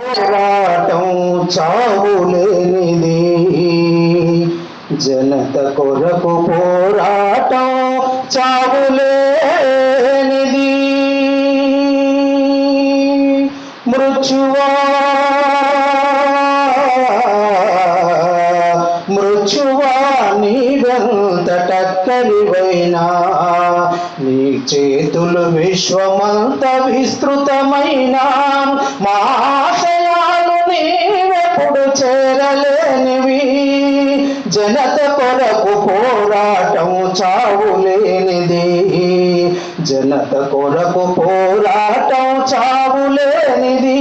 పోరాటం చావులేనిది. జనత కొరకు పోరాటం చావులేనిది. మృత్యువా మృత్యువా నీవెంత టక్కరివైనా నీ చేతులు విశ్వమంత విస్తృతమై చావు లేనిది. జనత కొరకు పోరాటం చావులేనిది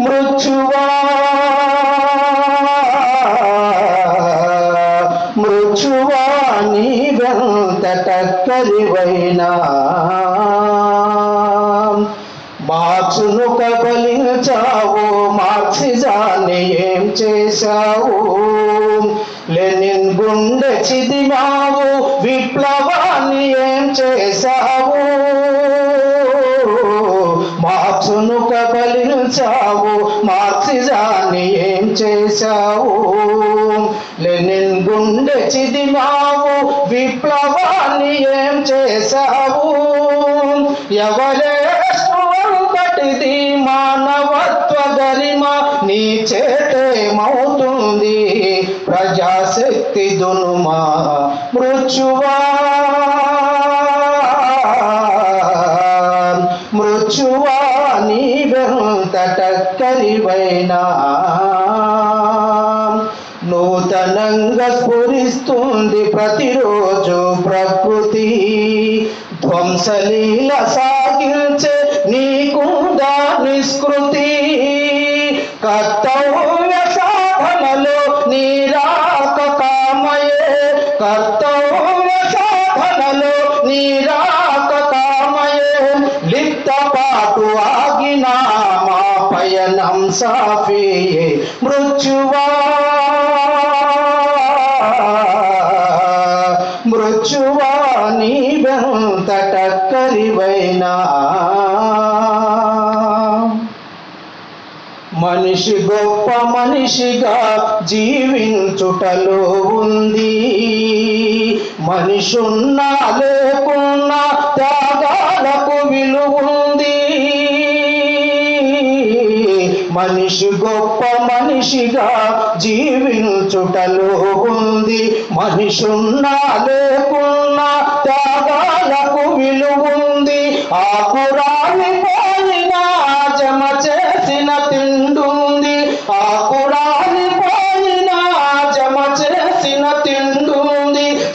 మృత్యువా మృత్యువా నీవెంత టక్కరివైనా మార్చును కబలించావు మార్క్సిజాన్ని ఏం చేశావు? లే ఉండే చిదిమావు విప్లవాన్ని ఏం చేశావు? మార్క్సును కబలించావు మార్క్సిజాన్ని ఏం చేశావు? లెనిన్ గుండె చిదిమావు విప్లవాన్ని ఏం చేశావు? ఎవరే నీ చేతేమవుతుంది ప్రజాశక్తి దునుమా మృత్యువా. మృత్యువా నీవెంత టక్కరివైనా నూతనంగా స్ఫురిస్తుంది ప్రతిరోజు ప్రకృతి. ధ్వంసలీల సాగించే నీకుందా నిష్కృతి. కర్తవ్య సాధనలో నీరాక కామయే. కర్తవ్య సాధనలో నీరాక కామయే. లిప్తపాటు ఆగిన మా పయనం సాఫీయే. మృత్యువా మనిషి గొప్ప మనిషిగా జీవించుటలో ఉంది. మనిషున్నా లేకున్నా త్యాగాలకు విలువుంది. మనిషి గొప్ప మనిషిగా జీవించుటలో ఉంది. మనిషున్నా లేకున్నా త్యాగాలకు విలువుంది. ఆకురాని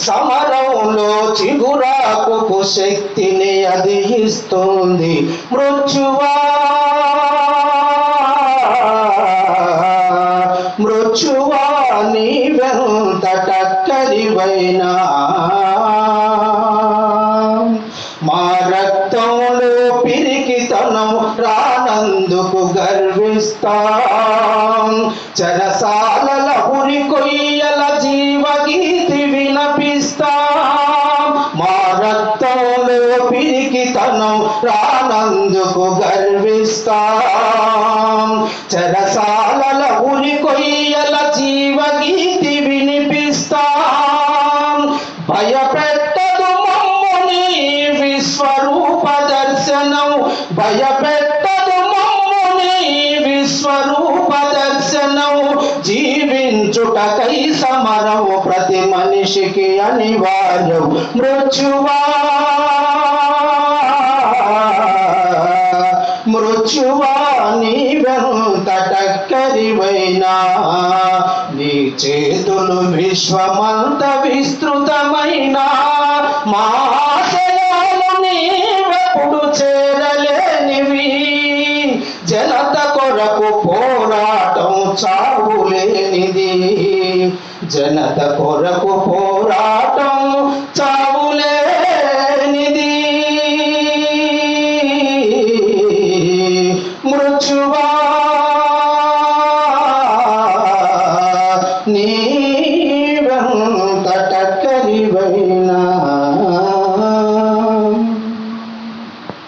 సమరంలో చిగురాకు శక్తిని అది ఇస్తుంది మృత్యువా మృత్యువా నీవెంత టక్కరివైనా మా రక్తంలో పిరికితనం రానందుకు గర్విస్తాం. చరసాలల ఉరి నందుకు గర్విస్తాం. చెరసాలల ఉరి కొయ్యల జీవగీతి వినిపిస్తాం. భయపెట్టదు మమ్ముని విశ్వరూప దర్శనం. భయపెట్టదు మమ్ముని విశ్వరూప దర్శనం. జీవించుటకై సమరం ప్రతి మనిషికి అనివార్యం. మృత్యువా మృత్యువా నీ చేతులు విశ్వమంత విస్తృతమైన మా నీవెప్పుడు చేరలేనివి. జనత కొరకు పోరాటం చావులేనిది. జనత కొరకు పోరాటం